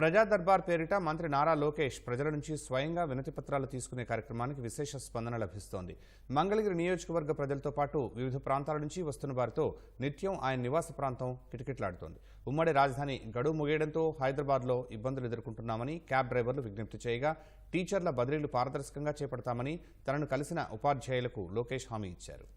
ప్రజా దర్బార్ పేరిట మంత్రి నారా లోకేష్ ప్రజల నుంచి స్వయంగా వినతి పత్రాలు తీసుకునే కార్యక్రమానికి విశేష స్పందన లభిస్తోంది. మంగళగిరి నియోజకవర్గ ప్రజలతో పాటు వివిధ ప్రాంతాల నుంచి వస్తున్న వారితో నిత్యం ఆయన నివాస ప్రాంతం కిటకిటలాడుతోంది. ఉమ్మడి రాజధాని గడువు ముగియడంతో హైదరాబాద్లో ఇబ్బందులు ఎదుర్కొంటున్నామని క్యాబ్ డ్రైవర్లు విజ్ఞప్తి చేయగా టీచర్ల బదిలీలు పారదర్శకంగా చేపడతామని తనను కలిసిన ఉపాధ్యాయులకు లోకేష్ హామీ ఇచ్చారు.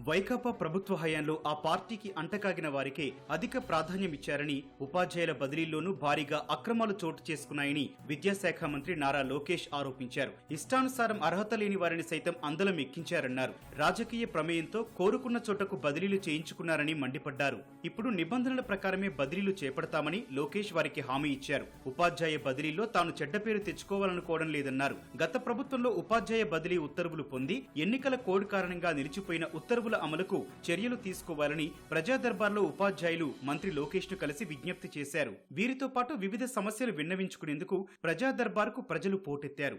వైకాపా ప్రభుత్వ హయాంలో ఆ పార్టీకి అంటకాగిన వారికే అధిక ప్రాధాన్యం ఇచ్చారని ఉపాధ్యాయుల బదిలీల్లోనూ భారీగా అక్రమాలు చోటు చేసుకున్నాయని విద్యాశాఖ మంత్రి నారా లోకేష్ ఆరోపించారు. ఇష్టానుసారం అర్హత లేని వారిని సైతం అందలం ఎక్కించారన్నారు. రాజకీయ ప్రమేయంతో కోరుకున్న చోటకు బదిలీలు చేయించుకున్నారని మండిపడ్డారు. ఇప్పుడు నిబంధనల ప్రకారమే బదిలీలు చేపడతామని లోకేష్ వారికి హామీ ఇచ్చారు. ఉపాధ్యాయ బదిలీలో తాను చెడ్డ పేరు తెచ్చుకోవాలనుకోవడం లేదన్నారు. గత ప్రభుత్వంలో ఉపాధ్యాయ బదిలీ ఉత్తర్వులు పొంది ఎన్నికల కోడ్ కారణంగా నిలిచిపోయిన ఉత్తర్వు ఉత్తర్వుల అమలుకు చర్యలు తీసుకోవాలని ప్రజా దర్బార్లో ఉపాధ్యాయులు మంత్రి లోకేష్ను కలిసి విజ్ఞప్తి చేశారు. వీరితో పాటు వివిధ సమస్యలు విన్నవించుకునేందుకు ప్రజా దర్బార్కు ప్రజలు పోటెత్తారు.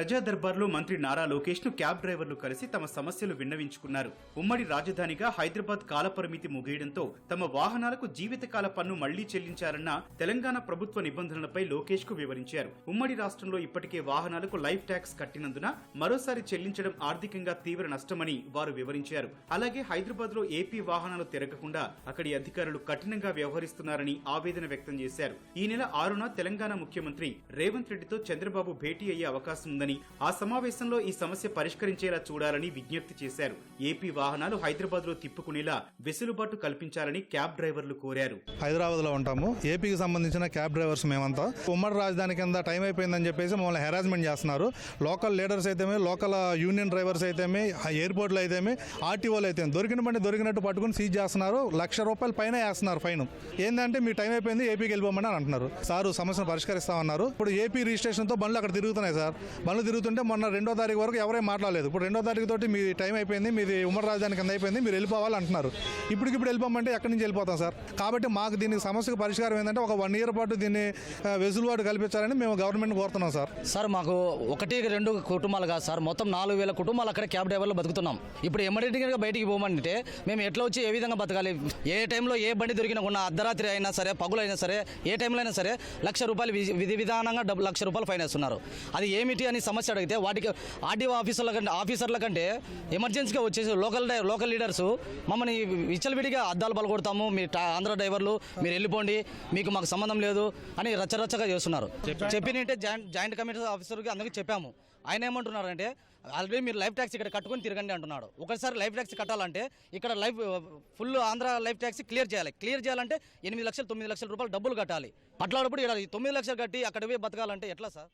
ప్రజా దర్బార్లో మంత్రి నారా లోకేష్ను క్యాబ్ డ్రైవర్లు కలిసి తమ సమస్యలు విన్నవించుకున్నారు. ఉమ్మడి రాజధానిగా హైదరాబాద్ కాలపరిమితి ముగియడంతో తమ వాహనాలకు జీవితకాల పన్ను మళ్ళీ చెల్లించాలన్న తెలంగాణ ప్రభుత్వ నిబంధనలపై లోకేష్కు వివరించారు. ఉమ్మడి రాష్ట్రంలో ఇప్పటికే వాహనాలకు లైఫ్ ట్యాక్స్ కట్టినందున మరోసారి చెల్లించడం ఆర్థికంగా తీవ్ర నష్టమని వారు వివరించారు. అలాగే హైదరాబాద్లో ఏపీ వాహనాలు తిరగకుండా అక్కడి అధికారులు కఠినంగా వ్యవహరిస్తున్నారని ఆవేదన వ్యక్తం చేశారు. ఈ నెల ఆరున తెలంగాణ ముఖ్యమంత్రి రేవంత్ రెడ్డితో చంద్రబాబు భేటీ అయ్యే అవకాశం ఉందని ఆ సమావేశంలో ఈ సమస్య పరిష్కరించేలా చూడాలని విజ్ఞప్తి చేశారు. ఏపీ వాహనాలు హైదరాబాద్లో తిప్పుకునేలా వెసులుబాటు కల్పించాలని క్యాబ్ డ్రైవర్లు కోరారు. హైదరాబాద్లో ఉంటాము. ఏపీకి సంబంధించిన క్యాబ్ డ్రైవర్స్ మేమంతా. ఉమ్మడి రాజధాని కింద టైం అయిపోయిందని చెప్పేసి మమ్మల్ని హెరాస్మెంట్ చేస్తున్నారు. లోకల్ లీడర్స్ అయితేమే లోకల్ యూనియన్ డ్రైవర్స్ అయితేమే ఎయిర్పోర్ట్లో అయితేమే ఆర్టీఓలు అయితే దొరికిన బండి దొరికినట్టు పట్టుకుని సీజ్ చేస్తున్నారు. లక్ష రూపాయలు పైన వేస్తున్నారు ఫైన్. ఏంటంటే మీ టైం అయిపోయింది ఏపీకి వెళ్ళిపోమని అంటున్నారు. సారు సమస్యను పరిష్కరిస్తామన్నారు. ఇప్పుడు ఏపీ రిజిస్ట్రేషన్తో బండ్లు అక్కడ తిరుగుతున్నాయి సార్. బండ్లు తిరుగుతుంటే మొన్న రెండో తారీఖు వరకు ఎవరే మాట్లాడలేదు. ఇప్పుడు రెండో తారీఖు తోటి మీ టైం అయిపోయింది మీది ఉమ్మడి రాజధాని కింద అయిపోయింది మీరు వెళ్ళిపోవాలి అంటున్నారు. ఇప్పటికిప్పుడు వెళ్ళిపోమంటే ఎక్కడి నుంచి వెళ్ళిపోతాం సార్? కాబట్టి మాకు దీనికి సమస్యకు పరిష్కారం ఏంటంటే ఒక వన్ ఇయర్ పాటు దీన్ని వెసులుబాటు కల్పించాలని మేము గవర్నమెంట్ కోరుతున్నాం సార్. సార్ మాకు ఒకటి రెండు కుటుంబాలు కాదు సార్. మొత్తం నాలుగు వేల కుటుంబాలు అక్కడ క్యాబ్ డ్రైవర్లో బతుకుతున్నాం. ఇప్పుడు ఎమర్జెన్సీగా బయటికి పోమంటే మేము ఎట్లా వచ్చి ఏ విధంగా బతకాలి? ఏ టైంలో ఏ బండి దొరికినా ఉన్న అర్ధరాత్రి అయినా సరే పగులైనా సరే ఏ టైంలో అయినా సరే లక్ష రూపాయలు వి- విధి విధానంగా డబ్బు లక్ష రూపాయలు ఫైన్ వేస్తున్నారు. అది ఏమిటి అని సమస్య అడిగితే వాటికి ఆర్డీఓ ఆఫీసర్ల కంటే ఆఫీసర్ల కంటే ఎమర్జెన్సీగా వచ్చేసి లోకల్ డై- లోకల్ లీడర్స్ మమ్మల్ని విచ్చలవిడిగా అద్దాలు పలగొడతాము. మీ ఆంధ్ర డ్రైవర్లు మీరు వెళ్ళిపోండి మీకు మాకు సంబంధం లేదు అని రచ్చరచ్చగా చేస్తున్నారు. చెప్పినంటే జాయింట్ జాయింట్ కమిటీ ఆఫీసర్కి అందుకే చెప్పాము. ఆయన ఏమంటున్నారంటే ఆల్రెడీ మీరు లైఫ్ ట్యాక్స్ ఇక్కడ కట్టుకొని తిరగండి అంటున్నాడు. ఒకసారి లైఫ్ ట్యాక్స్ కట్టాలంటే ఇక్కడ life full Andhra life tax clear చేయాలి. క్లియర్ చేయాలంటే ఎనిమిది లక్షలు తొమ్మిది లక్షల రూపాయలు డబ్బులు కట్టాలి. అట్లాడప్పుడు ఇక్కడ తొమ్మిది లక్షలు కట్టి అక్కడ పోయి బతకాలంటే ఎట్లా సార్?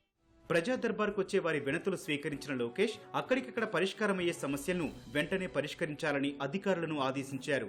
ప్రజా దర్బార్కు వచ్చే వారి వినతులు స్వీకరించిన లోకేష్ అక్కడికక్కడ పరిష్కారమయ్యే సమస్యలను వెంటనే పరిష్కరించాలని అధికారులను ఆదేశించారు.